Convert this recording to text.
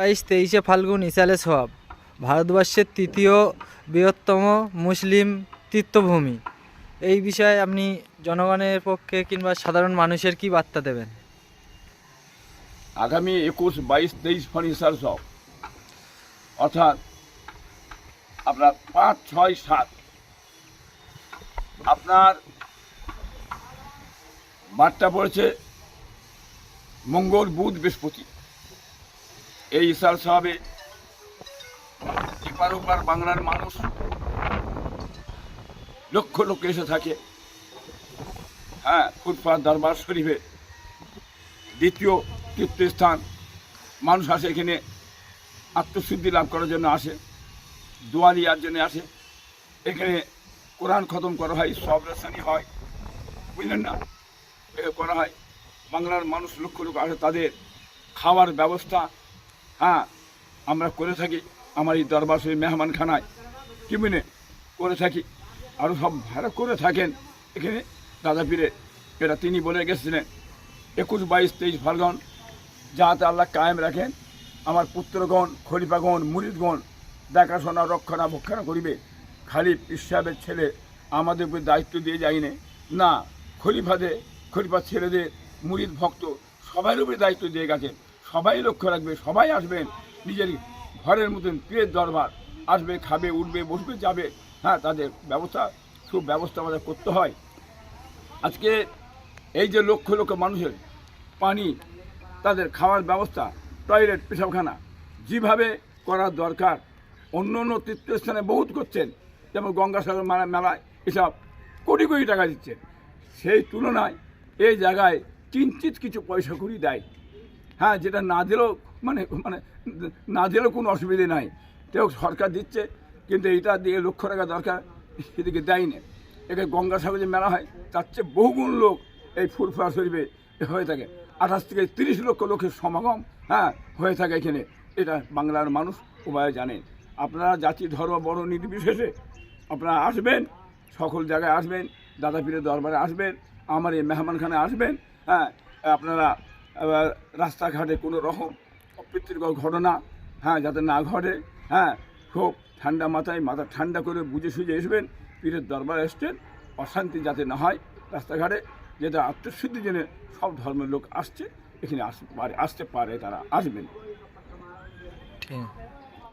বাইশ তেইশে ফাল্গুন, ইসালে সোয়াব। ভারতবর্ষের তৃতীয় বৃহত্তম মুসলিম তীর্থভূমি। এই বিষয়ে আপনি জনগণের পক্ষে কিংবা সাধারণ মানুষের কি বার্তা দেবেন? আগামী একুশ, বাইশ, তেইশ ফার্নিচার সব অর্থাৎ আপনার পাঁচ, ছয়, সাত। আপনার বার্তা পড়েছে মঙ্গল, বুধ, বৃহস্পতি। এই ইসার সাহাবে এপার ওপার বাংলার মানুষ লক্ষ লক্ষ এসে থাকে। হ্যাঁ ফুটপাথ দরবার শরীফে দ্বিতীয় তীর্থস্থান মানুষ আসে এখানে, আত্মশুদ্ধি লাভ করার জন্য আসে দোয়ালিয়ার জন্য আসে। এখানে কোরআন খতম করা হয়, সব রেশানি হয়, বুঝলেন না? করা হয়। বাংলার মানুষ লক্ষ লোক আসে, তাদের খাওয়ার ব্যবস্থা হ্যাঁ আমরা করে থাকি আমার এই দরবার শরীফ মেহমানখানায়। কি বুঝলে করে থাকি। আরও সব ভাড়া করে থাকেন। এখানে দাদা পীরে, এটা তিনি বলে গেছিলেন, একুশ, বাইশ, তেইশ ফাল্গুন যাতে আল্লাহ কায়েম রাখেন, আমার পুত্রগণ, খলিফাগণ, মুরিদগণ, দেখাশোনা রক্ষণাবেক্ষণা করিবে। খালি ইসাহের ছেলে আমাদের উপরে দায়িত্ব দিয়ে যায়নি। না, খলিফাদের, খলিফার ছেলেদের, মুরিদ ভক্ত সবাই উপরে দায়িত্ব দিয়ে গেছেন। সবাই লক্ষ্য রাখবে, সবাই আসবেন। নিজের ঘরের মতন পীরের দরবার। আসবে, খাবে, উঠবে, বসবে, যাবে। হ্যাঁ তাদের ব্যবস্থা, খুব ব্যবস্থা আমাদের করতে হয়। আজকে এই যে লক্ষ লক্ষ মানুষের পানি, তাদের খাওয়ার ব্যবস্থা, টয়লেট, পেশাবখানা, যেভাবে করার দরকার, অন্য অন্য তীর্থস্থানে বহুত করছেন। যেমন গঙ্গাসাগর মেলা মেলায় এসব কোটি কোটি টাকা দিচ্ছে সেই তুলনায় এই জায়গায় কিঞ্চিত কিছু পয়সা করি দেয়। হ্যাঁ যেটা না দিলেও মানে মানে না দিলেও কোনো অসুবিধে নাই। তেও সরকার দিচ্ছে, কিন্তু এইটা দিয়ে লক্ষ্য রাখা দরকার, এদিকে দেয়নি। এখানে গঙ্গাসাগর যে মেলা হয়, তার চেয়ে বহুগুণ লোক এই ফুরফুরা শরীফে হয়ে থাকে। আঠাশ থেকে তিরিশ লক্ষ লোকের সমাগম হ্যাঁ হয়ে থাকে এখানে। এটা বাংলার মানুষ উভয় জানেন আপনারা জাতি, ধর্ম বড় নির্বিশেষে আপনারা আসবেন, সকল জায়গায় আসবেন, দাদা পীরের দরবারে আসবেন, আমার এই মেহমানখানে আসবেন হ্যাঁ আপনারা রাস্তাঘাটে কোনো রকম অপ্রীতিকর ঘটনা হ্যাঁ যাতে না ঘটে হ্যাঁ খুব ঠান্ডা মাথায়, মাথা ঠান্ডা করে বুঝে সুঝে আসবেন পীরের দরবার এসছেন, অশান্তি যাতে না হয় রাস্তাঘাটে, যেটা আত্মসিদ্ধি জেনে সব ধর্মের লোক আসছে, এখানে আসতে পারে আসতে পারে, তারা আসবেন। ঠিক।